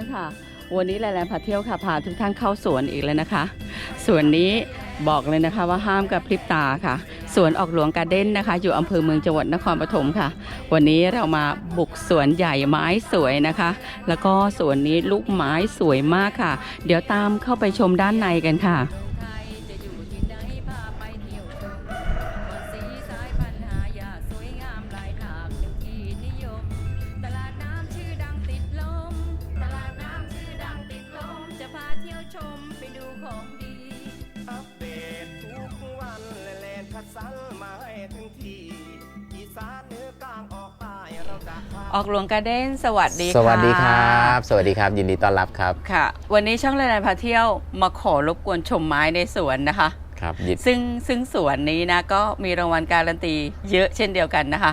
านค่ะ วันนี้แลแลนพาเที่ยวค่ะพาทุกท่านเข้าสวนอีกแล้วนะคะ สวนนี้บอกเลยนะคะว่าห้ามกับพริบตาค่ะ สวนออกหลวงการเด้นนะคะ อยู่อำเภอเมืองจังหวัดนครปฐมค่ะ วันนี้เรามาบุกสวนใหญ่ไม้สวยนะคะ แล้วก็สวนนี้ลูกไม้สวยมากค่ะ เดี๋ยวตามเข้าไปชมด้านในกันค่ะ ของดี อัปเดตทุกวันและแลนคัดสรรมาให้ถึงที่ อีสานเหนือกลางออกใต้เราจะพา ออกหลวงการ์เด้นสวัสดีค่ะสวัสดีครับ สวัสดีครับ ยินดีต้อนรับครับ ค่ะ วันนี้ช่องแลแลนพาเที่ยวมาขอรบกวนชมไม้ในสวนนะคะ ครับยิน ซึ่งซึ่งสวนนี้นะก็มีรางวัลการันตีเยอะเช่นเดียวกันนะคะ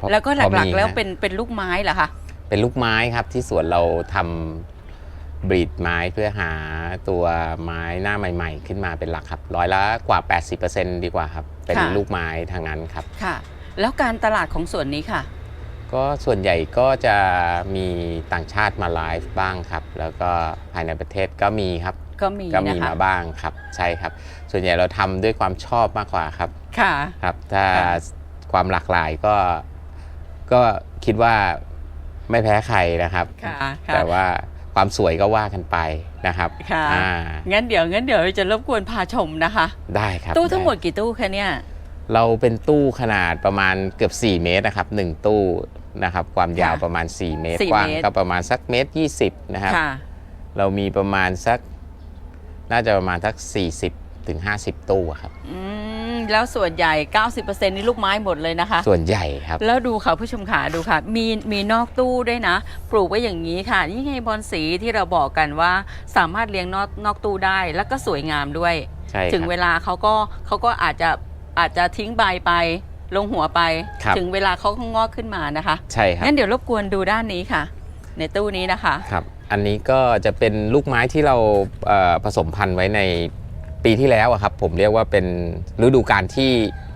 พอแล้วก็หพอลักมีๆแล้วฮะ เป็นเป็นลูกไม้เหรอคะ เป็นลูกไม้ครับที่สวนเราทำ บรีดไม้เพื่อหาตัวไม้หน้าใหม่ ๆ ขึ้นมาเป็นหลักครับ ร้อยละกว่า 80%ดีกว่าครับ เป็นลูกไม้ทางนั้นครับ ค่ะ แล้วการตลาดของสวนนี้ค่ะ ก็ส่วนใหญ่ก็จะมีต่างชาติมาไลฟ์บ้างครับ แล้วก็ภายในประเทศก็มีครับ ก็มีก็มีนะคะมาบ้างครับ ใช่ครับ ส่วนใหญ่เราทำด้วยความชอบมากกว่าครับ ค่ะ ครับถ้าค่ะ ความหลากหลายก็ก็คิดว่าไม่แพ้ใครนะครับ ค่ะค่ะ แต่ว่า ความสวยก็ว่ากันไปนะครับค่ะอ่างั้นเดี๋ยวงั้นเดี๋ยวเราจะรบกวนพาชมนะคะ ได้ครับตู้ทั้งหมดไกี่ตู้คะเนี่ย เราเป็นตู้ขนาดประมาณเกือบ 4 เมตรนะครับหนึ่งตู้นะครับ ความยาวค่ะประมาณ 4 เมตร4กว้างเมตร ก็ประมาณสักเมตร20นะครับ ค่ะ เรามีประมาณสัก น่าจะประมาณสัก 40ถึง50 ตู้อะครับ อืม แล้วส่วนใหญ่ 90%นี่ลูกไม้หมดเลยนะคะ ส่วนใหญ่ครับ แล้วดูค่ะผู้ชมขาดูค่ะ มีมีนอกตู้ด้วยนะ ปลูกไว้อย่างนี้ค่ะ นี่ไงบอลสีที่เราบอกกันว่าสามารถเลี้ยงนอกนอกตู้ได้แล้วก็สวยงามด้วย ใช่คถึงรับเวลาเขาก็เขาก็อาจจะอาจจะทิ้งใบไป ลงหัวไป ครับ ถึงเวลาเขาก็งอกขึ้นมานะคะใช่ครับงั้นเดี๋ยวรบกวนดูด้านนี้ค่ะ ในตู้นี้นะคะ ครับ อันนี้ก็จะเป็นลูกไม้ที่เราเอ่อผสมพันธุ์ไว้ใน ปีที่แล้วอะครับผมเรียกว่าเป็นฤดูกาลที่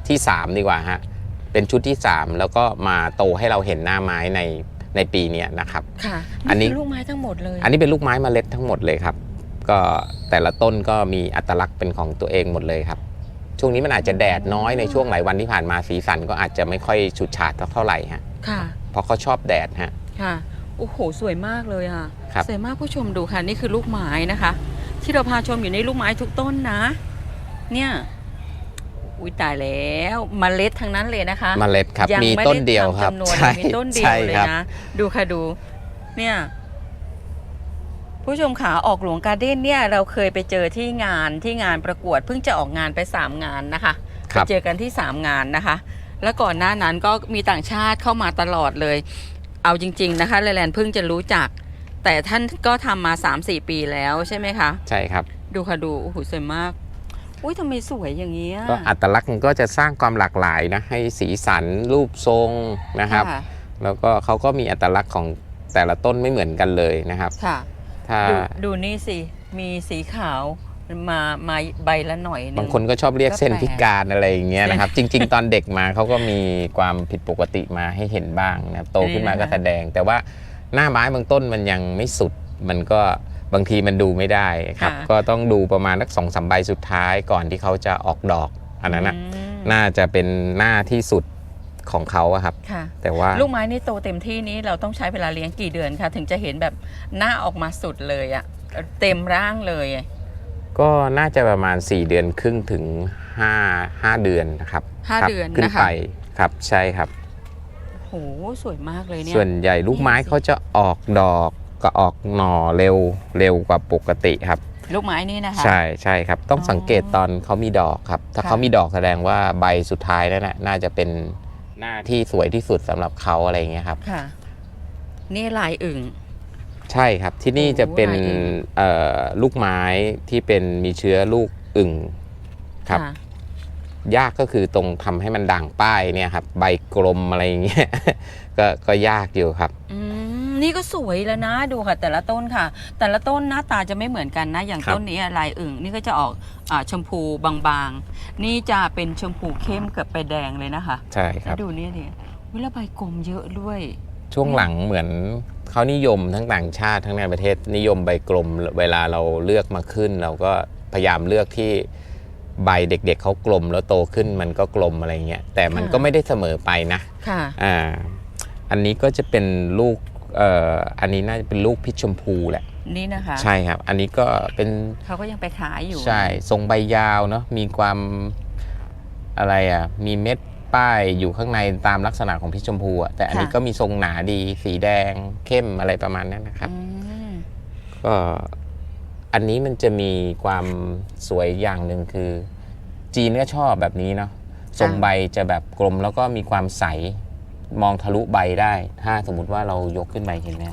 ที่3ดีกว่าฮะเป็นชุดที่ 3 แล้วก็มาโตให้เราเห็นหน้าไม้ในในปีเนี้ยนะครับค่ะอันนี้คือลูกไม้ทั้งหมดเลย อันนี้เป็นลูกไม้เมล็ดทั้งหมดเลยครับ ก็แต่ละต้นก็มีอัตลักษณ์เป็นของตัวเองหมดเลยครับ ช่วงนี้มันอาจจะแดดน้อยในช่วงหลายวันที่ผ่านมาสีสันก็อาจจะไม่ค่อยฉูดฉาดเท่าไหร่ฮะค่ะเพราะเขาชอบแดดฮะค่ะโอ้โหสวยมากเลยค่ะครับสวยมากผู้ชมดูค่ะนี่คือลูกไม้นะคะ ที่เราพาชมอยู่ในลูกไม้ทุกต้นนะ เนี่ยอุ้ยตายแล้วมเมล็ดทั้งนั้นเลยนะคะเมล็ดครับยังมีไต้นเดียวครับทำจำนวนใช่มีต้นเดียวใช่เลยครับนะดูค่ะดู เนี่ยผู้ชมขาออกหลวงการ์เด้นเนี่ยเราเคยไปเจอที่งานที่งานประกวด เพิ่งจะออกงานไปสามงานนะคะคไปรับเจอกันที่ 3 งานนะคะ แล้วก่อนหน้านั้นก็มีต่างชาติเข้ามาตลอดเลย เอาจริง ๆ นะคะแลแลนเพิ่งจะรู้จัก แต่ท่านก็ทำมา 3-4 ปีแล้วใช่ไหมคะ ใช่ครับ ดูค่ะดู โอ้โหสวยมาก อุ้ยทำไมสวยอย่างนี้ยก็อัตลักษณ์มันก็จะสร้างความหลากหลายนะให้สีสันรูปทรงนะครับค่ะแล้วก็เขาก็มีอัตลักษณ์ของแต่ละต้นไม่เหมือนกันเลยนะครับ ค่ะ ถ้าดูดูนี่สิ มีสีขาวมามาใบละหน่อยหนึงบางคนก็ชอบเรียกก็เส้นแปลกพิการอะไรอย่างเงี้ยนะครับ จริง ๆ ตอนเด็กมาเขาก็มีความผิดปกติมาให้เห็นบ้างนะครับโตขึ้นมาก็แสดง แต่ว่า หน้าไม้บางต้นมันยังไม่สุด มันก็บางทีมันดูไม่ได้ครับ ค่ะ ก็ต้องดูประมาณสักสองสามใบสุดท้ายก่อนที่เขาจะออกดอก อันนั้นนะอืมน่าจะเป็นหน้าที่สุดของเขาอะครับ ค่ะ แต่ว่า ลูกไม้นี่โตเต็มที่นี้เราต้องใช้เวลาเลี้ยงกี่เดือนคะถึงจะเห็นแบบหน้าออกมาสุดเลยอะเต็มร่างเลยก็น่าจะประมาณ 4 เดือนครึ่งถึง5 5เดือนนะครับห้าครับเดือนขึ้นนะคะ ไปครับใช่ครับโห สวยมากเลยเนี่ยส่วนใหญ่ลูกไม้นี่สิเขาจะออกดอกก็ออกหน่อเร็วเร็วกว่าปกติครับ ลูกไม้นี่นะคะ ใช่ใช่ครับ ต้องอ๋อสังเกตตอนเขามีดอกครับ ถ้าค่ะเขามีดอกแสดงว่าใบสุดท้ายนั่นนะน่าจะเป็นหน้าที่สวยที่สุดสำหรับเขาอะไรอย่างเงี้ยครับค่ะ นี่ลายอึ่งใช่ครับที่นี่โอ้จะเป็นลายอึ่งเอ่อลูกไม้ที่เป็นมีเชื้อลูกอึ่งครับะ ยากก็คือตรงทำให้มันด่างป้ายเนี่ยครับ ใบกลมอะไรอย่างเงี้ยก็ก็ยากอยู่ครับอืมนี่ก็สวยแล้วนะดูค่ะ แต่ละต้นค่ะ แต่ละต้นหน้าตาจะไม่เหมือนกันนะ อย่างครับต้นนี้ลายอึ่งนี่ก็จะออกอาชมพูบางๆ นี่จะเป็นชมพูเข้มเกือบไปแดงเลยนะคะ ใช่คแล้รัวบดูเนี่ยดิวิลาใบกลมเยอะด้วย ช่วงหลังเหมือนเขานิยมทั้งต่างชาติทั้งในประเทศนิยมใบกลมเวลาเราเลือกมาขึ้น เราก็พยายามเลือกที่ ใบเด็ก ๆเขากลมแล้วโตขึ้นมันก็กลมอะไรเงี้ยแต่มันก็ไม่ได้เสมอไปนะค่ะอ่าอันนี้ก็จะเป็นลูกเอ่ออันนี้น่าจะเป็นลูกพิชชมพูแหละนี่นะคะใช่ครับ อันนี้ก็เป็นเขาก็ยังไปขายอยู่ใช่ทรงใบยาวเนาะมีความอะไรอะมีเม็ดป้ายอยู่ข้างในตามลักษณะของพิชชมพูอะแต่อันนี้ก็มีทรงหนาดีสีแดงเข้มอะไรประมาณนั้นนะครับอืมก็ อันนี้มันจะมีความสวยอย่างหนึ่งคือ จีนก็ชอบแบบนี้เนาะทรงใบจะแบบกลมแล้วก็มีความใสมองทะลุใบได้ ถ้าสมมุติว่าเรายกขึ้นไปเห็นไหม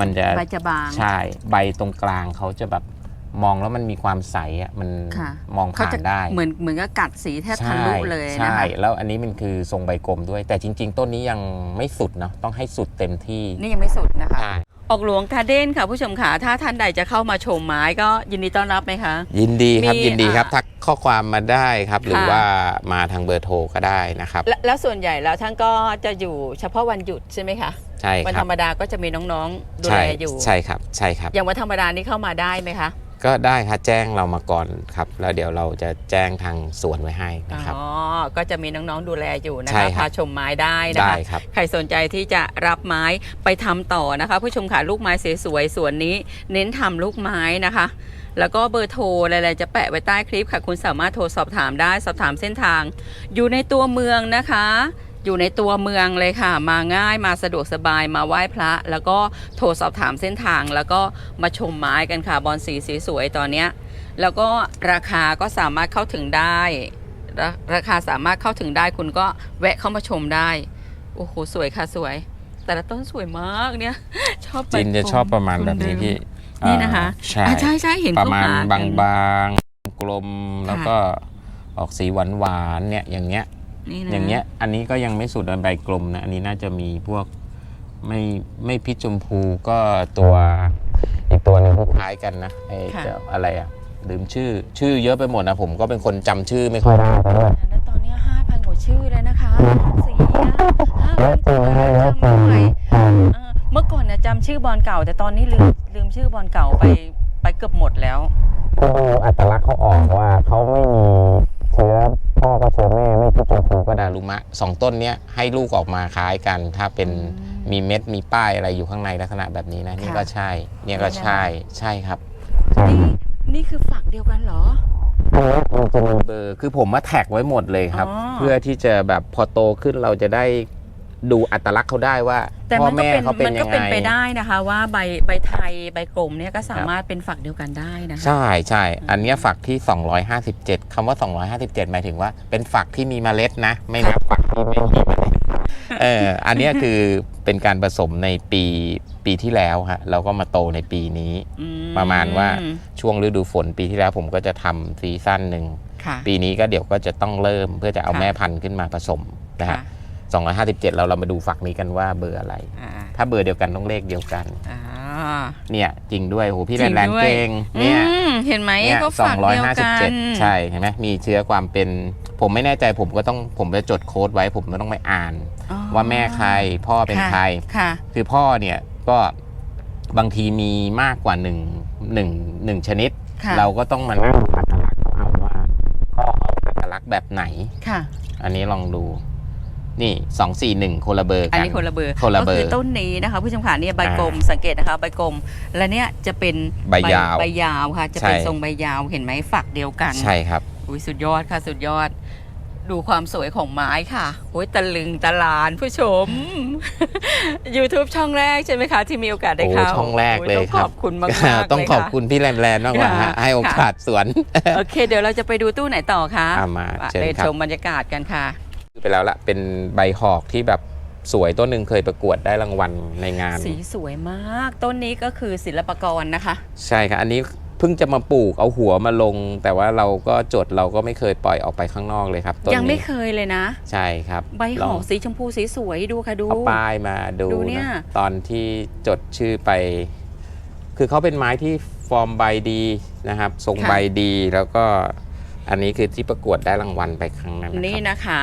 มันจะใบจะบางใช่ใบตรงกลางเขาจะแบบมองแล้วมันมีความใสอะมันค่ะมองเขาผ่าจะนได้ เหมือนเหมือนกับกัดสีแทบทะลุเลยนะใช่คะแล้วอันนี้มันคือทรงใบกลมด้วย แต่จริง ๆ ต้นนี้ยังไม่สุดเนาะต้องให้สุดเต็มที่นี่ยังไม่สุดนะคะใช่ ออกหลวงการ์เด้นค่ะผู้ชมค่ะถ้าท่านใดจะเข้ามาชมไม้ก็ยินดีต้อนรับไหมคะ ยินดีครับมียินดีครับ อ่าทักข้อความมาได้ครับ หรือค่ะ ว่ามาทางเบอร์โทรก็ได้นะครับ และแล้วส่วนใหญ่แล้วท่านก็จะอยู่เฉพาะวันหยุดใช่ไหมคะใช่วันครัธบรรมดาก็จะมีน้องๆดูใช่แลอยู่ ใช่ครับใช่ครับ อย่างวันธรรมดานี่เข้ามาได้ไหมคะ ก็ได้ครับแจ้งเรามาก่อนครับ แล้วเดี๋ยวเราจะแจ้งทางสวนไว้ให้นะครับ อ๋อ ก็จะมีน้องๆดูแลอยู่นะใช่คะครับ พาชมไม้ได้นะได้คะ ครับ ใครสนใจที่จะรับไม้ไปทำต่อนะคะ ผู้ชมค่ะลูกไม้สวยๆสวนนี้ เน้นทำลูกไม้นะคะ แล้วก็เบอร์โทรอะไรๆจะแปะไว้ใต้คลิปค่ะ คุณสามารถโทรสอบถามได้สอบถามเส้นทาง อยู่ในตัวเมืองนะคะ อยู่ในตัวเมืองเลยค่ะ มาง่ายมาสะดวกสบายมาไหว้พระ แล้วก็โทรสอบถามเส้นทาง แล้วก็มาชมไม้กันค่ะบอลสีสีสวยตอนเนี้ยแล้วก็ราคาก็สามารถเข้าถึงได้ราราคาสามารถเข้าถึงได้คุณก็แวะเข้ามาชมได้โอ้โหสวยค่ะสวย แต่ละต้นสวยมากเนี่ย ชอบใจินจะชอบประมาณแบบนี้พี่นี่นะคะอ่าใช่อะใช่ใช่เห็นประเขามาณหกันบางๆกลมแล้วก็ออกสีหวานๆเนี่ยอย่างเงี้ย นี่นะอย่างเงี้ยอันนี้ก็ยังไม่สุดใบกลมนะอันนี้น่าจะมีพวกไม่ไม่พิชชมพูก็ตัวอีกตัวหนึงคล้ายๆกันนะไอ้เจ้าอะไรอะลืมชื่อชื่อเยอะไปหมดนะผมก็เป็นคนจำชื่อไม่ค่อยได้ซะด้วย แล้วตอนนี้ห้าพันกว่าชื่อแล้วนะคะสีห้าพันกว่าจำไม่ไหวเออเมื่อก่อนเนี่ยจำชื่อบอลเก่า แต่ตอนนี้ลืมลืมชื่อบอลเก่าไปไปเกือบหมดแล้ว ก็ดูอัตลักษณ์เขาออกว่าเขาไม่มีเชื้อพ่อก็เชื้อแม่ ไม่พิชมพูก็ดารุมะสองต้นเนี้ยให้ลูกออกมาคล้ายกัน ถ้าเป็นมีเม็ดมีป้ายอะไรอยู่ข้างในลักษณะแบบนี้นะนี่ก็ใช่เนี่ยก็ใช่ใช่ครับนี่นี่คือฝักเดียวกันเหรอเบอร์คือผมมาแท็กไว้หมดเลยครับ เพื่อที่จะแบบพอโตขึ้นเราจะได้ ดูอัตลักษณ์เขาได้ว่าแต่พ่อมันก็แม่เป็นเขาเป็นมันยัก็งเป็นไงไปได้นะคะว่าใบใบไทยใบกลมเนี่ยก็สามารถเป็นฝักเดียวกันได้นะคะ ใช่ใช่อันเนี้ยฝักที่ 257คำว่า 257 หมายถึงว่า เป็นฝักที่มีเมล็ดนะ ไม่นับฝักที่ไม่มีเมล็ดเอออันเนี้ยคือเป็นการผสมในปีปีที่แล้วฮะเราก็มาโตในปีนี้ อืประมาณว่า ช่วงฤดูฝนปีที่แล้วผมก็จะทำซีซั่นหนึ่ง ค่ะ ปีนี้ก็เดี๋ยวก็จะต้องเริ่มเพื่อจะเอาค่ะ แม่พันธุ์ขึ้นมาผสมนะค่ะฮะ 257 เราเรามาดูฝักนี้กันว่าเบอร์อะไร อ่าถ้าเบอร์เดียวกันต้องเลขเดียวกัน อ่าเนี่ยจริงด้วยโหพี่จแลรินงแลนด้วยเก่งเนี่ย อืมเห็นไหมเนี่ยก็สอฝังกร้อยเดียวห้าสิบกัเจ็ดนใช่ เห็นไหม มีเชื้อความเป็น ผมไม่แน่ใจผมก็ต้อง ผมจะจดโค้ดไว้ ผมก็ต้องไปอ่าน อ๋อว่าแม่ใคร พ่อเป็นค่ะใคร ค่ะ คือพ่อเนี่ยก็บางทีมีมากกว่าหนึ่งหนึ่งหนึ่งชนิด ค่ะ เราก็ต้องมานั่งดูอัตลักษณ์เขาเอาว่า พ่อเขาอัตลักษณ์แบบไหน ค่ะ อันนี้ลองดู นี่สองสี่หนึ่งคนละเบอร์อันกันนี้คนละเบอร์คนละเบอร์ก็คือต้นนี้นะคะผู้ชมขาเนี่ยใบกลมสังเกตนะคะใบกลม และเนี่ยจะเป็นใบยาวใบยาวค่ะ จะเป็นใช่ทรงใบยาวเห็นไหมฝักเดียวกัน ใช่ครับอุ้ยสุดยอดค่ะ สุดยอด ดูความสวยของไม้ค่ะโอ้ยตะลึงตะลานผู้ชม YouTube ช่องแรกใช่ไหมคะ ที่มีโอกาสได้โอ้เข้าช่องแรกโยเลยต้องคขรับอบคุณมากๆเลยค่ะต้องขอบคุณพี่แลนแลนมากกว่าฮะค่ะให้โอกาสสวน โอเค เดี๋ยวเราจะไปดูตู้ไหนต่อคะเอามาอะเชิญเดินครับชมบรรยากาศกันค่ะ ไปแล้วละเป็นใบหอกที่แบบสวยต้นหนึ่งเคยประกวดได้รางวัลในงาน สีสวยมาก ต้นนี้ก็คือศิลปากรนะคะ ใช่ครับอันนี้เพิ่งจะมาปลูกเอาหัวมาลง แต่ว่าเราก็จดเราก็ไม่เคยปล่อยออกไปข้างนอกเลยครับต้นยังไม่นี้เคยเลยนะ ใช่ครับใบหลอองกสีชมพูสีสวยดูค่ะดูเอาป้ายมาดูดูเนี่ยนะตอนที่จดชื่อไป คือเขาเป็นไม้ที่ฟอร์มใบดีนะครับ ทรงใบดีแล้วก็ อันนี้คือที่ประกวดได้รางวัลไปครั้งนั้นนะนี่ครับนะคะ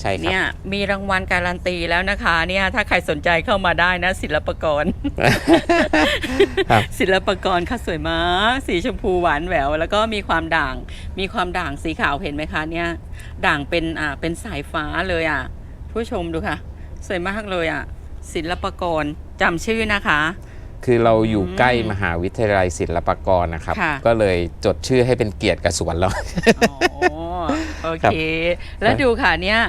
ใช่ครับ เนี่ยมีรางวัลการันตีแล้วนะคะเนี่ยถ้าใครสนใจเข้ามาได้นะ ศิลปากร ครับ ศิลปากรค่ะสวยมากสีชมพูหวานแหวว แล้วก็มีความด่าง มีความด่างสีขาวเห็นไหมคะเนี่ย ด่างเป็นอ่าเป็นสายฟ้าเลยอะผู้ชมดูค่ะ สวยมากเลยอะศิลปากรจำชื่อนะคะ คือเราอยู่อืมใกล้มหาวิทยาลัยศิลปากรนะครับ ค่ะ ก็เลยจดชื่อให้เป็นเกียรติกับสวนเรา อ๋อโอเค แล้วดูค่ะเนี่ย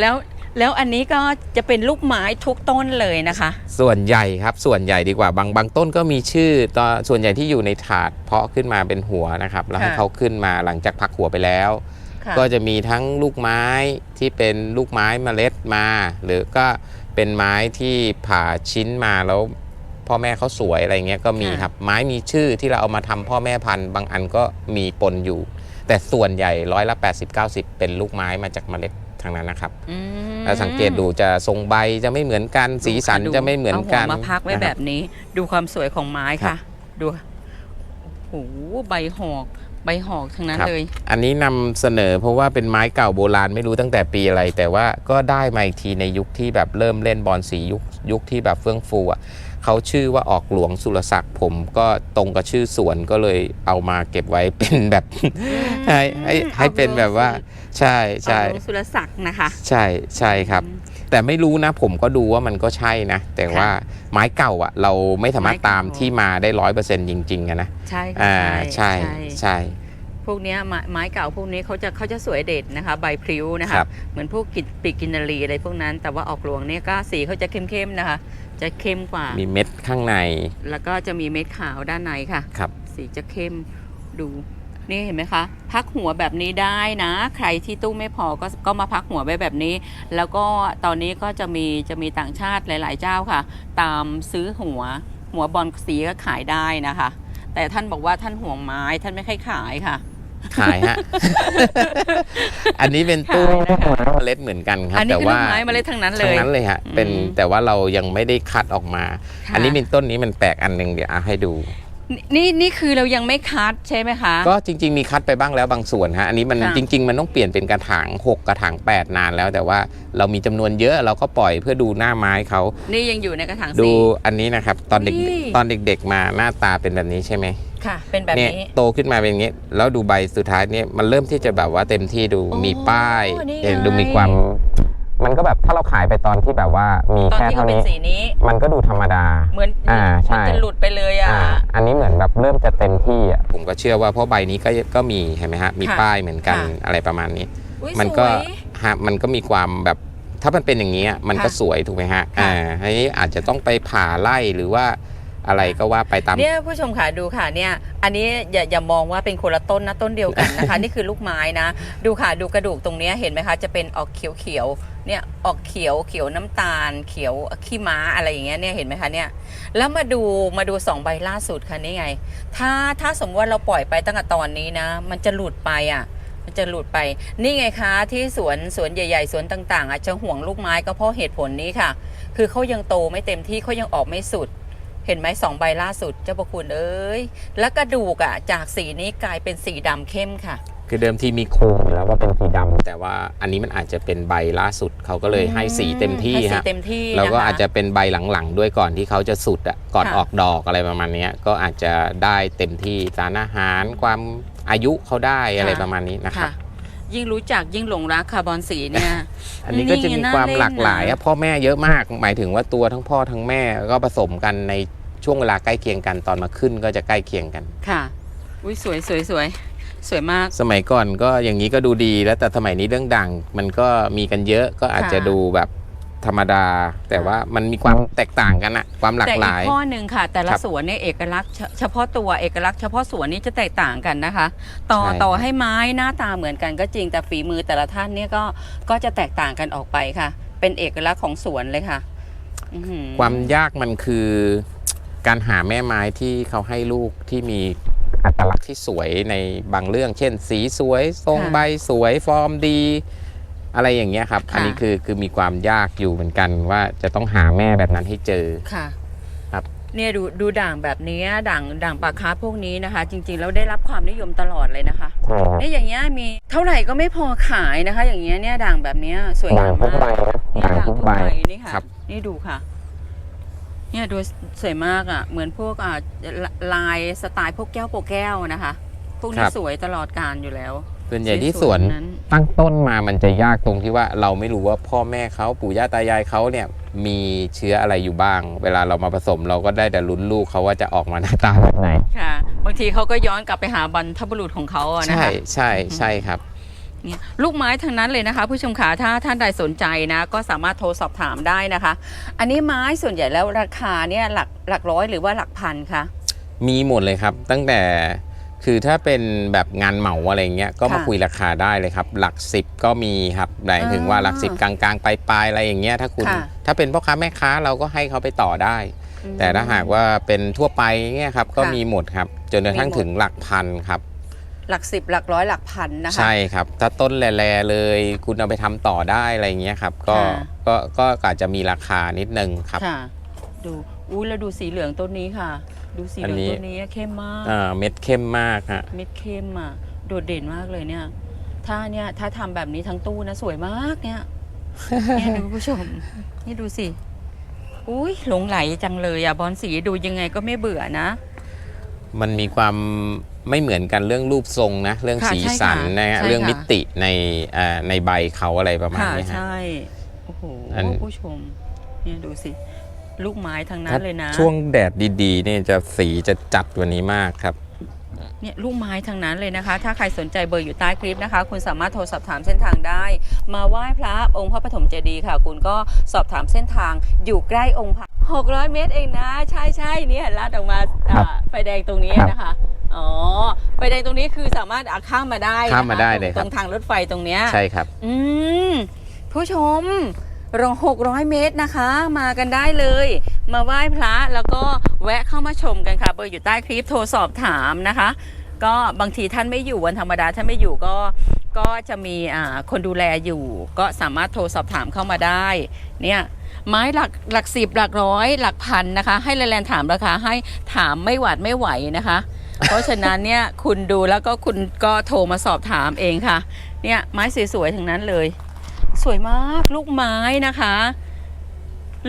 แล้วแล้วอันนี้ก็จะเป็นลูกไม้ทุกต้นเลยนะคะ ส่วนใหญ่ครับส่วนใหญ่ดีกว่าบางบางต้นก็มีชื่อตอนส่วนใหญ่ที่อยู่ในถาดเพาะขึ้นมาเป็นหัวนะครับ แล้วให้ค่ะ เขาขึ้นมาหลังจากพักหัวไปแล้ว ค่ะ ก็จะมีทั้งลูกไม้ที่เป็นลูกไม้เมล็ดมา หรือก็เป็นไม้ที่ผ่าชิ้นมาแล้ว พ่อแม่เขาสวยอะไรเงี้ยก็มีครับ ไม้มีชื่อที่เราเอามาทำพ่อแม่พันธุ์บางอันก็มีปนอยู่ แต่ส่วนใหญ่ร้อยละ 80 90 เป็นลูกไม้มาจากเมล็ดทางนั้นนะครับอืมถ้าสังเกตดูจะทรงใบจะไม่เหมือนกันสีสันดูจะไม่เหมือนกันเอาหัวมาพักไว้นะคแบรับนี้ ดูความสวยของไม้ครัค่ะบดูโอ้โหใบหอกใบหอกทั้งนั้นครับเลย อันนี้นำเสนอเพราะว่าเป็นไม้เก่าโบราณไม่รู้ตั้งแต่ปีอะไร แต่ว่าก็ได้มาอีกทีในยุคที่แบบเริ่มเล่นบอลสียุคยุคที่แบบเฟื่องฟูอะ เขาชื่อว่าออกหลวงสุรศักดิ์ผมก็ตรงกับชื่อสวนก็เลยเอามาเก็บไว้เป็นแบบให้ให้ให้เป็นแบบว่า ใช่ใช่ออกหลวงสุรศักดิ์นะคะ ใช่ใช่ครับ แต่ไม่รู้นะผมก็ดูว่ามันก็ใช่นะ แต่ว่าไม้เก่าอะ เราไม่สามารถไม้เก่าตามที่มาได้ร้อยเปอร์เซ็นต์จริงๆอะนะใช่ค่ะอ่าใช่ใช่พวกเนี้ยไม้ไม้เก่าพวกนี้เขาจะเขาจะสวยเด่นนะคะ ใบพริ้วนะคคะรับเหมือนพวกกินปีกกินนารีอะไรพวกนั้น แต่ว่าออกหลวงเนี่ยก็สีเขาจะเข้มๆนะคะ จะเข้มกว่า มีเม็ดข้างใน แล้วก็จะมีเม็ดขาวด้านในค่ะ ครับ สีจะเข้มดูนี่เห็นไหมคะ พักหัวแบบนี้ได้นะ ใครที่ตู้ไม่พอก็ก็มาพักหัวไว้แบบนี้ แล้วก็ตอนนี้ก็จะมีจะมีต่างชาติหลาย ๆ เจ้าค่ะ ตามซื้อหัวหัวบอลสีก็ขายได้นะคะ แต่ท่านบอกว่าท่านห่วงไม้ท่านไม่ค่อยขายค่ะ ขายฮะ อันนี้เป็นตู้ขายนะคะเมล็ดเหมือนกันครับ อันนี้แต่คือลูว่ากไม้เมล็ดทั้งนั้นเลทั้งยนั้นเลยฮะ เป็นอืมแต่ว่าเรายังไม่ได้คัดออกมา ค่ะ อันนี้เป็นต้นนี้มันแปลกอันหนึ่งเดี๋ยวเอาให้ดูนี่นี่คือเรายังไม่คัดใช่ไหมคะ ก็จริง ๆ มีคัดไปบ้างแล้วบางส่วนฮะ อันนี้มันค่ะ จริง ๆ มันต้องเปลี่ยนเป็นกระถาง 6 กระถาง 8 นานแล้ว แต่ว่าเรามีจำนวนเยอะเราก็ปล่อยเพื่อดูหน้าไม้เขา นี่ยังอยู่ในกระถางดูสี อันนี้นะครับ ตอนเด็กนี่ตอนเด็กๆมาหน้าตาเป็นแบบนี้ใช่ไหม ค่ะเป็นแบบเนี่ยนี้โตขึ้นมาเป็นอย่างนี้ แล้วดูใบสุดท้ายเนี่ยมันเริ่มที่จะแบบว่าเต็มที่ดูอ๋อมีป้ายนี่ไงเห็นดูมีความ มันก็แบบถ้าเราขายไปตอนที่แบบว่ามีตอนแค่ที่เท่าเขาเป็นนี้ สีนี้ มันก็ดูธรรมดา เหมือนอ่าใช่ มันจะหลุดไปเลยอะ อ่าอันนี้เหมือนแบบเริ่มจะเต็มที่อะผมก็เชื่อว่าเพราะใบนี้ก็ก็มีเห็นไหมฮะมีค่ะป้ายเหมือนกันค่ะ อะไรประมาณนี้ อุ๊ยมันก็สวย ฮะมันก็มีความแบบถ้ามันเป็นอย่างนี้อะมันก็ค่ะสวยถูกไหมฮะค่ะ อ่าอันนี้อาจจะต้องไปผ่าไล่หรือว่า อะไรก็ว่าไปตาม เนี่ยผู้ชมค่ะดูค่ะเนี่ยอันนี้อย่าอย่ามองว่าเป็นคนละต้นนะต้นเดียวกันนะคะ นี่คือลูกไม้นะ ดูค่ะดูกระดูกตรงเนี้ยเห็นไหมคะจะเป็นออกเขียวเขียวๆเนี่ยออกเขียวเขียวน้ำตาล เขียวขี้ม้าอะไรอย่างเงี้ยเนี่ยเห็นไหมคะเนี่ยแล้วมาดูมาดูสองใบล่าสุดค่ะนี่ไง ถ้าถ้าสมมติว่าเราปล่อยไปตั้งแต่ตอนนี้นะ มันจะหลุดไปอะมันจะหลุดไป นี่ไงคะที่สวนสวนใหญ่ ๆ สวนต่างๆอาจจะห่วงลูกไม้ก็เพราะเหตุผลนี้ค่ะ คือเขายังโตไม่เต็มที่เขายังออกไม่สุด เห็นไหมสองใบล่าสุดเจ้าประคุณเอ้ยแล้วกระดูกอะจากสีนี้กลายเป็นสีดำเข้มค่ะ คือเดิมทีมีโครงอยู่แล้วว่าเป็นสีดำแต่ว่าอันนี้มันอาจจะเป็นใบล่าสุดเขาก็เลยให้สีเต็มที่ให้สีฮะเต็มที่แล้วก็นคอาจจะเป็นใบหลังๆ ด้วยก่อนที่เขาจะสุดอะก่อนค่ะ ออกดอกอะไรประมาณเนี้ยก็อาจจะได้เต็มที่สารอาหารความอายุเขาได้อะไรประมาณนี้นะครับค่ะยิ่งรู้จักยิ่งหลงรักคาร์บอนสีเนี่ย อันนี้ก็จะมีความหลากหลายอะพ่อแม่เยอะมาก หมายถึงว่าตัวทั้งพ่อทั้งแม่ก็ผสมกันใน ช่วงเวลาใกล้เคียงกันตอนมาขึ้นก็จะใกล้เคียงกัน ค่ะ อุ้ยสวยสวยสวยสวยมาก สมัยก่อนก็อย่างนี้ก็ดูดีแล้วแต่สมัยนี้เรื่องดัง มันก็มีกันเยอะก็อาจจะค่ะดูแบบธรรมดา แต่ว่ามันมีความแตกต่างกันอะความหลากแต่หอีกลายข้อหนึ่งค่ะ แต่ละครับสวนเนี่ยเอกลักษณ์เฉเฉพาะตัวเอกลักษณ์เฉพาะสวนนี้จะแตกต่างกันนะคะ ต่อใช่ต่อให้ไม้หน้าตาเหมือนกันก็จริงแต่ฝีมือแต่ละท่านเนี่ยก็ก็จะแตกต่างกันออกไปค่ะ เป็นเอกลักษณ์ของสวนเลยค่ะอื้อหือความยากมันคือ การหาแม่ไม้ที่เขาให้ลูกที่มีอัตลักษณ์ที่สวยในบางเรื่อง เช่น สีสวย ทรงค่ะใบสวย ฟอร์มดี อะไรอย่างเงี้ยครับ ค่ะ อันนี้คือคือมีความยากอยู่เหมือนกันว่าจะต้องหาแม่แบบนั้นให้เจอ ค่ะครับ เนี่ยดูดูด่างแบบเนี้ยด่างด่างปลาคาร์ฟพวกนี้นะคะ จริงๆแล้วได้รับความนิยมตลอดเลยนะคะใช่ครับเนี่ยอย่างเงี้ยมีเท่าไหร่ก็ไม่พอขายนะคะ อย่างเงี้ยเนี่ยด่างแบบเนี้ยสวยงามมากเนี่ยด่างทุกใบนี่ค่ะครับ นี่ดูค่ะ เนี่ยดูสวยมากอะ เหมือนพวกอ่าลลายสไตล์พวกแก้วโปแก้วนะคะ พวกนี้สวยตลอดการอยู่แล้วส่วนใหญ่ที่สวนๆทั้งนั้นตั้งต้นมามันจะยากตรงที่ว่าเราไม่รู้ว่าพ่อแม่เขาปู่ย่าตายายเขาเนี่ยมีเชื้ออะไรอยู่บ้าง เวลาเรามาผสมเราก็ได้แต่ลุ้นลูกเขาว่าจะออกมาหน้าตาแบบไหนค่ะ บางทีเขาก็ย้อนกลับไปหาบรรพบุรุษของเขาอะนะใช่คะ ใช่ใช่ครับ เนี่ยลูกไม้ทั้งนั้นเลยนะคะ ผู้ชมขาถ้าท่านใดสนใจนะก็สามารถโทรสอบถามได้นะคะ อันนี้ไม้ส่วนใหญ่แล้วราคาเนี่ยหลักหลักร้อยหรือว่าหลักพันคะมีหมดเลยครับ ตั้งแต่คือถ้าเป็นแบบงานเหมาอะไรเงี้ยก็มาค่ะคุยราคาได้เลยครับ หลักสิบก็มีครับหมายถึงว่าอ่าหลักสิบกลางๆปลายๆอะไรอย่างเงี้ยถ้าคุณค่ะถ้าเป็นพ่อค้าแม่ค้าเราก็ให้เขาไปต่อได้อืมแต่ถ้าหากว่าเป็นทั่วไปเงี้ยครับก็ค่ะมีหมดครับ จนกระทั่งมีหมดถึงหลักพันครับ หลักสิบหลักร้อยหลักพันนะคะ ใช่ครับ ถ้าต้นแลๆเลย คุณเอาไปทำต่อได้อะไรเงี้ยครับ ก็ค่ะ ก็ก็อาจจะมีราคานิดนึงครับ ค่ะ ดูอุ้ยแล้วดูสีเหลืองต้นนี้ค่ะ ดูสีเหลืองอันนี้ต้นนี้เข้มมากอ่าเม็ดเข้มมากฮะ เม็ดเข้มอะ โดดเด่นมากเลยเนี่ย ถ้าเนี่ยถ้าทำแบบนี้ทั้งตู้นะ สวยมากเนี่ย เนี่ยดูผู้ชม นี่ดูสิ อุ้ยหลงไหลจังเลยอะ บอลสีดูยังไงก็ไม่เบื่อนะ มันมีความ ไม่เหมือนกันเรื่องรูปทรงนะเรื่องค่ะสีใช่สันค่ะนะฮะใช่เรื่องค่ะมิติในอ่าในใบเขาอะไรประมาณค่ะนี้ฮะ ใช่ โอ้โหอัน ผู้ชม เนี่ยดูสิ ลูกไม้ทั้งนั้ถ้านเลยนะ ช่วงแดดดีๆเนี่ยจะสีจะจัดกว่านี้มากครับ เนี่ยลูกไม้ทั้งนั้นเลยนะคะ ถ้าใครสนใจเบอร์อยู่ใต้คลิปนะคะ คุณสามารถโทรสอบถามเส้นทางได้ มาไหว้พระองค์พระปฐมเจดีย์ค่ะ คุณก็สอบถามเส้นทางอยู่ใกล้องค์พระ600 เมตรเองนะ ใช่ใช่เนี่ยลาดออกมาอ่าไฟแดงตรงนี้นะคะอ๋อ ไฟแดงตรงนี้คือสามารถอะข้ามมาได้นะคะข้ามมาได้เลยครับตรงทางรถไฟตรงเนี้ยใช่ครับ อืมผู้ชมรอง600 เมตรนะคะ มากันได้เลย มาไหว้พระแล้วก็แวะเข้ามาชมกันค่ะ เบอร์อยู่ใต้คลิปโทรสอบถามนะคะ ก็บางทีท่านไม่อยู่วันธรรมดาท่านไม่อยู่ก็ก็จะมีอ่าคนดูแลอยู่ ก็สามารถโทรสอบถามเข้ามาได้ เนี่ยไม้หลักหลักสิบหลักร้อยหลักพันนะคะ ให้แลนด์ถามราคาให้ถามไม่หวาดไม่ไหวนะคะ เพราะฉะนั้นเนี่ยคุณดูแล้วก็คุณก็โทรมาสอบถามเองค่ะ เนี่ยไม้สวยๆทั้งนั้นเลย สวยมากลูกไม้นะคะ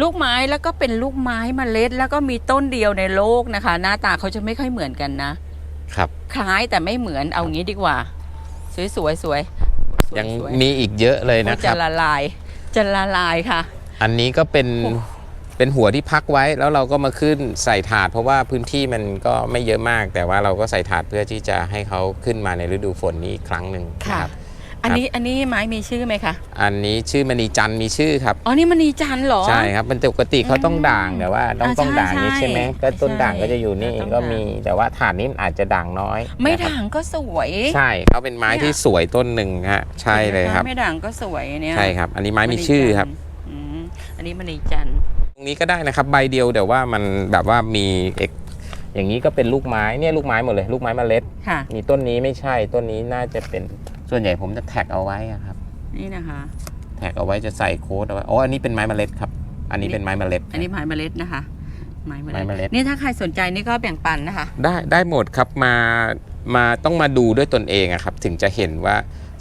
ลูกไม้แล้วก็เป็นลูกไม้มเมล็ด แล้วก็มีต้นเดียวในโลกนะคะ หน้าตาเขาจะไม่ค่อยเหมือนกันนะครับ คล้ายแต่ไม่เหมือนเอางี้ดีกว่า สวยๆสวยสวยสวยังสวมีอีกเยอะเลยนะคจะรับละลายจะละลายค่ะ อันนี้ก็เป็นโอ้ เป็นหัวที่พักไว้แล้วเราก็มาขึ้นใส่ถาด เพราะว่าพื้นที่มันก็ไม่เยอะมาก แต่ว่าเราก็ใส่ถาดเพื่อที่จะให้เขาขึ้นมาในฤดูฝนนี้อีกครั้งหนึ่งค่ะ นะครับ อันนี้อันนี้ไม้มีชื่อไหมคะ อันนี้ชื่อมณีจันทร์มีชื่อครับ อ๋อ นี่มันนีจันทร์เหรอ ใช่ครับมันปกติเขาต้องด่างแต่ว่าต้องอ่าต้องด่างนี่ใช่ใช่ไหมก็ต้นด่างก็จะอยู่นี่ต้องก็ด่างมีแต่ว่าถาดนี้มันอาจจะด่างน้อยไม่นะครับด่างก็สวยใช่เขาเป็นไม้เนี่ยที่สวยต้นหนึ่งฮะใช่เลยครับ ไม่ด่างก็สวยเนี่ยใช่ครับ อันนี้ไม้มีชื่อครับ อืมอันนี้มันนีจันทร์ ตรงนี้ก็ได้นะครับใบเดียวแต่ว่ามันแบบว่ามีเอกอย่างนี้ก็เป็นลูกไม้เนี่ยลูกไม้หมดเลย ลูกไม้เมล็ด ค่ะ มีต้นนี้ไม่ใช่ต้นนี้น่าจะเป็นส่วนใหญ่ผมจะแท็กเอาไว้อะครับ นี่นะคะ แท็กเอาไว้จะใส่โค้ดเอาไว้อ๋ออันนี้เป็นไม้เมล็ดครับ อันนี้เป็นไม้เมล็ด อันนี้ไม้เมล็ดนะคะ ไม้เมไม้เมล็ล็ดด นี่ถ้าใครสนใจนี่ก็แบ่งปันนะคะ ได้ได้หมดครับมามาต้องมาดูด้วยตนเองอะครับ ถึงจะเห็นว่า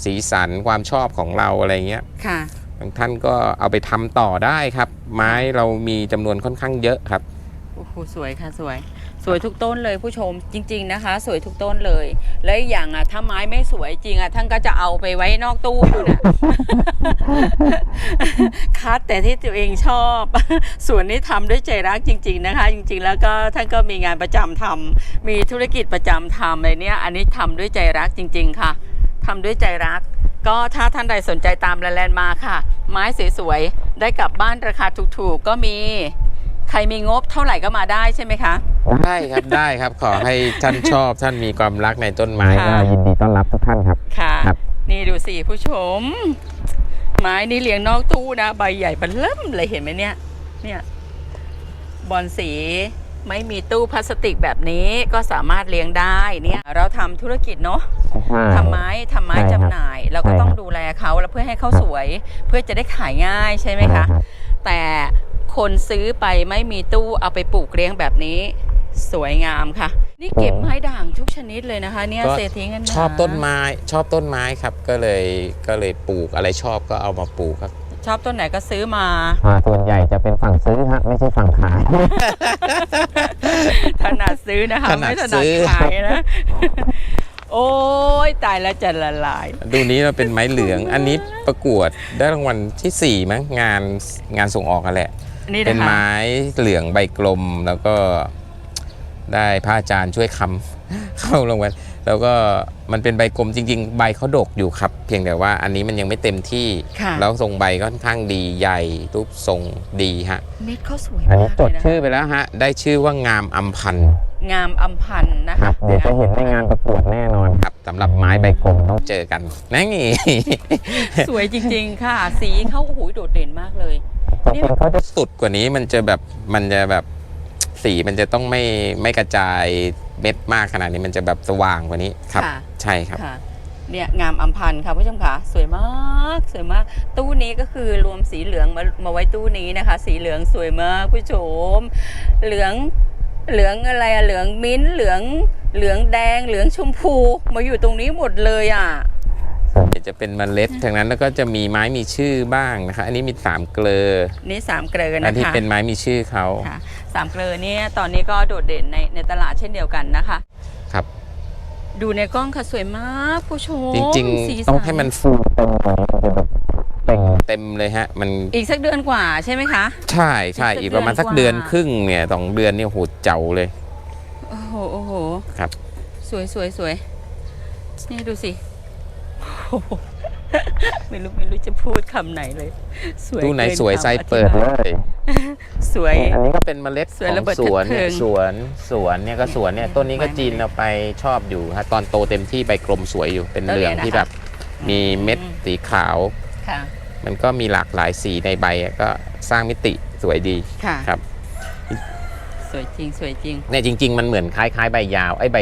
สีสันความชอบของเราอะไรเงี้ย ค่ะ บางท่านก็เอาไปทำต่อได้ครับ ไม้เรามีจำนวนค่อนข้างเยอะครับโอ้โหสวยค่ะสวย สวยทุกต้นเลยผู้ชมจริง ๆนะคะ สวยทุกต้นเลย และอีกอย่างอะถ้าไม้ไม่สวยจริงอะท่านก็จะเอาไปไว้นอกตู้อยู่นะคัดแต่ที่ตัวเองชอบส่วนนี้ทำด้วยใจรักจริง ๆนะคะ จริง ๆ แล้วก็ท่านก็มีงานประจำทำมีธุรกิจประจำทำอะไรเนี้ยอันนี้ทำด้วยใจรักจริง ๆ ค่ะทำด้วยใจรัก ก็ถ้าท่านใดสนใจตามแลนด์มาค่ะ ไม้สวยๆได้กลับบ้านราคาถูกๆ ก็มีใครมีงบเท่าไหร่ก็มาได้ใช่ไหมคะ ได้ครับได้ครับขอให้ท่านชอบท่านมีความรักในต้นไม้ค่ะ ก็ยินดีต้อนรับทุกท่านครับ ค่ะ ครับ นี่ดูสิผู้ชม ไม้นี่เลี้ยงนอกตู้นะ ใบใหญ่เบันเริ่มเลยเห็นไหมเนี่ย เนี่ย บอลสี ไม่มีตู้พลาสติกแบบนี้ก็สามารถเลี้ยงได้เนี่ยเราทำธุรกิจเนาะทำไม้ทำไม้ใช่ครับจำหน่าย เราก็ใช่ครับต้องดูแลเขาแล้วเพื่อให้เขาสวย เพื่อจะได้ขายง่ายใช่ไหมคะ แต่คนซื้อไปไม่มีตู้เอาไปปลูกเลี้ยงแบบนี้สวยงามค่ะ นี่เก็บไม้ด่างทุกชนิดเลยนะคะ เนี่ยก็เศรษฐีเงินหาชอบต้นไม้ชอบต้นไม้ครับก็เลยก็เลยปลูกอะไรชอบก็เอามาปลูกครับ ชอบต้นไหนก็ซื้อมาส่วนใหญ่จะเป็นฝั่งซื้อฮะไม่ใช่ฝั่งขาย ถนัดซื้อนะคะถนัดไม่ถนัดซื้อ ขายนะ โอ้ยตายแล้วจะละลาย ดูนี้เราเป็นไม้เหลือง อันนี้ประกวดได้รางวัลที่4มั้งงานงานส่งออกกันแหละ นี่เป็นนะคะไม้เหลืองใบกลมแล้วก็ได้พระอาจารย์ช่วยคำ เข้ารางวัล แล้วก็มันเป็นใบกลมจริง ๆ ใบเขาดกอยู่ครับ เพียงแต่ว่าอันนี้มันยังไม่เต็มที่ ค่ะแล้วทรงใบค่อนข้างดีใหญ่รูปทรงดีฮะเม็ดเขาสวยอันมากนี้จดเลยนะชื่อไปแล้วฮะ ได้ชื่อว่างามอัมพันธ์งามอัมพันธ์นะคคะรับเดี๋ยวจะเห็นในงานประกวดแน่นอนครับสำหรับไม้ใบกลมต้องเจอกันนั่นไง สวยจริง ๆ ค่ะ สีเขาโอ้โหโดดเด่นมากเลย จริงๆเขาจะสุดกว่านี้มันจะแบบมันจะแบบสีมันจะต้องไม่ไม่กระจาย เม็ดมากขนาดนี้มันจะแบบสว่างกว่านี้ครับ ค่ะ ใช่ครับ ค่ะเนี่ยงามอัมพันธ์ค่ะผู้ชมค่ะสวยมากสวยมาก ตู้นี้ก็คือรวมสีเหลืองมามาไว้ตู้นี้นะคะ สีเหลืองสวยมากผู้ชม เหลืองเหลืองอะไรอะเหลืองมิ้นท์เหลืองเหลืองแดงเหลืองชมพูมาอยู่ตรงนี้หมดเลยอะ จะเป็นเมล็ดทางนั้นแล้วก็จะมีไม้มีชื่อบ้างนะคะ อันนี้มีสามเกลอนี่สามเกลืออันนะที่คะเป็นไม้มีชื่อเขาค่ะสามเกลือเนี่ยตอนนี้ก็โดดเด่นในในตลาดเช่นเดียวกันนะคะ ครับ ดูในกล้องค่ะสวยมากผู้ชมจริงสีๆต้องสันให้มันฟูเต็มเลยมันจะแบบเต็มเต็มเลยฮะ มันอีกสักเดือนกว่าใช่ไหมคะ ใช่ใช่อีอีกกสักประมาณสักเดืเดืออนนกว่าครึ่งเนี่ยสองเดือนเนี่ยโหเจ๋าเลย โอ้โหโอ้โหครับ สวยสวยสวยนี่ดูสิโอ้โห ไม่รู้ไม่รู้จะพูดคำไหนเลย สวยตู้ไหนเกิสวยคำไซอส์ธิเปิดบายเลยสวย อันนี้ก็เป็นเมล็ดสวยขอระงเบิดสวนเนี่ยเถิงสวนสวนเนี่ยก็สวนเนี่ยต้นนี้ก็ไม้จีนเอาไปชอบอยู่ฮะตอนโตเต็มที่ใบกลมสวยอยู่เป็นต้นเหลืองเนี่ยนะคะที่แบบมีเม็ดสีขาว ค่ะ มันก็มีหลากหลายสีในใบอะก็สร้างมิติสวยดีค่ะ ครับ สวยจริงสวยจริง เนี่ยจริง ๆ มันเหมือนคล้ายๆใบยาวไอ้ยใบ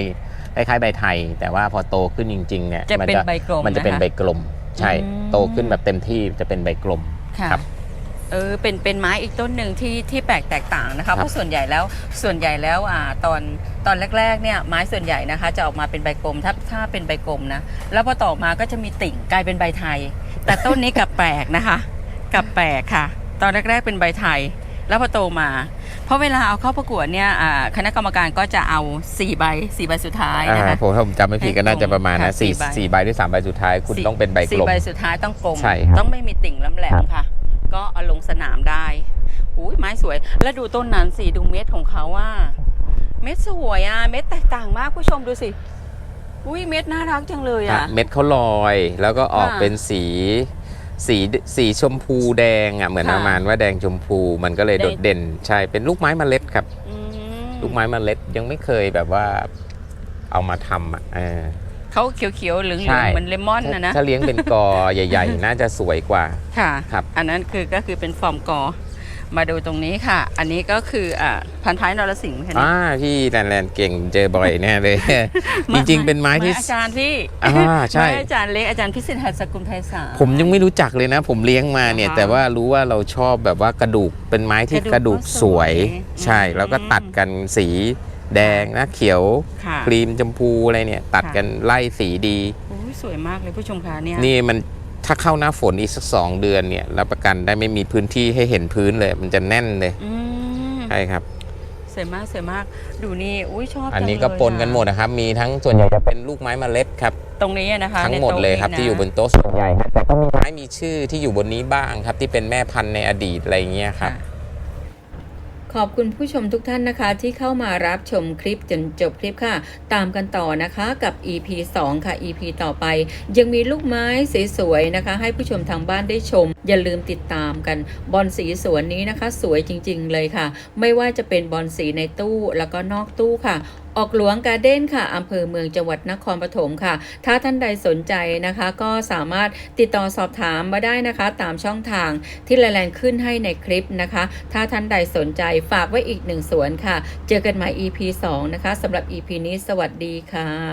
คล้ายๆใบไทย แต่ว่าพอโตขึ้นจริงๆเนี่ยจะมัเป็นใบกลมมันจะเป็นนะคะใบกลม ใช่อืมโตขึ้นแบบเต็มที่จะเป็นใบกลมค่ะครับเออเป็นเป็นไม้อีกต้นหนึ่งที่ที่แปลกแตกต่างนะครัคะบเพราะส่วนใหญ่แล้วส่วนใหญ่แล้วอ่าตอนตอนแรกๆเนี่ยไม้ส่วนใหญ่นะคะ จะออกมาเป็นใบกลมถ้าถ้าเป็นใบกลมนะแล้วพอต่อมาก็จะมีติ่งกลายเป็นใบไทย แต่ต้นนี้กลับแปลกนะคะกลับแปลกค่ะ ตอนแรกๆเป็นใบไทย แล้วพอโตมา เพราะเวลาเอาเข้าประกวดเนี่ยอ่าคณะกรรมการก็จะเอา4ใบ4ใบสุดท้ายนะคะอ่าผมถ้าผมจำไม่ผิดก็น่าจะประมาณค่ะนะสี่สี่ใบ สี่ใบหรือสามใบสุดท้าย คุณสี่ต้องเป็นใบกสี่ลมใบสุดท้ายต้องกลม ใช่ครับต้องไม่มีติ่งแหลมๆค่ะ ก็เอาลงสนามได้อุ้ยไม้สวย แล้วดูต้นนั้นสิดูเม็ดของเขาว่า เม็ดสวยอะ เม็ดแตกต่างมากผู้ชมดูสิ อุ้ยเม็ดน่ารักจังเลยอะอะเม็ดเขาลอย แล้วก็ออกค่ะ เป็นสี สีสีชมพูแดงอะเหมือนค่ะประมาณว่าแดงชมพูมันก็เลยแดงโดดเด่นใช่เป็นลูกไม้เมล็ดครับ อืมลูกไม้เมล็ดยังไม่เคยแบบว่าเอามาทำอะเออ เขาเขียวๆเหลืองใช่ ๆเหมือนเลมอนนะนะ ถ้าเลี้ยงเป็นกอ ใหญ่ ๆ น่าจะสวยกว่า ค่ะ ครับ อันนั้นคือก็คือเป็นฟอร์มกอ มาดูตรงนี้ค่ะ อันนี้ก็คืออ่าพันท้ายนรสิงห์ค่ะนี่อ่าพี่แลนแลนเก่งเจอบ่อยแน่เลย จริงๆ เป็นไม้ที่ อาจารย์พี่อ่าใช่ ไม้อาจารย์เล็กอาจารย์พิสิทธิ์หัสกุลไพศาล ผมยังไม่รู้จักเลยนะ ผมเลี้ยงมาเนี่ย อ่าฮะแต่ว่ารู้ว่าเราชอบแบบว่ากระดูกเป็นไม้ที่กกระระดูดูกกก็สสววยยใช่ อืม แล้วก็ตัดกันสีแดงนะเขียวค่ะ ครีมชมพูอะไรเนี่ย ตัดค่ะ กันไล่สีดี โอ้ยสวยมากเลยผู้ชมค่ะเนี่ย นี่มัน ถ้าเข้าหน้าฝนอีกสักสองเดือนเนี่ยรับประกันได้ไม่มีพื้นที่ให้เห็นพื้นเลย มันจะแน่นเลยอืมใช่ครับ สวยมากสวยมาก ดูนี่อุ้ยชอบอันนี้จังก็เลยปนกันหมดอะนะครับ มีทั้งส่วนใหญ่จะเป็นลูกไม้เมล็ดครับ ตรงนี้นะคะทั้งหมดในโต๊ะเลยครับนะที่อยู่บนโต๊ะส่วนใหญ่ครับแต่ก็มีไม้มีชื่อที่อยู่บนนี้บ้างครับ ที่เป็นแม่พันธุ์ในอดีตอะไรอย่างเงี้ยครับ ขอบคุณผู้ชมทุกท่านนะคะ ที่เข้ามารับชมคลิปจนจบคลิปค่ะ ตามกันต่อนะคะกับ EP 2 ค่ะ EP ต่อไป ยังมีลูกไม้สวยๆนะคะ ให้ผู้ชมทางบ้านได้ชม อย่าลืมติดตามกันบอลสีสวนนี้นะคะ สวยจริงๆเลยค่ะ ไม่ว่าจะเป็นบอลสีในตู้แล้วก็นอกตู้ค่ะ ออกหลวงการ์เด้นค่ะอำเภอเมืองจังหวัดนครปฐมค่ะ ถ้าท่านใดสนใจนะคะ ก็สามารถติดต่อสอบถามมาได้นะคะ ตามช่องทางที่แลนขึ้นให้ในคลิปนะคะ ถ้าท่านใดสนใจฝากไว้อีกหนึ่งสวนค่ะ เจอกันใหม่ EP 2 นะคะสำหรับ EP นี้สวัสดีค่ะ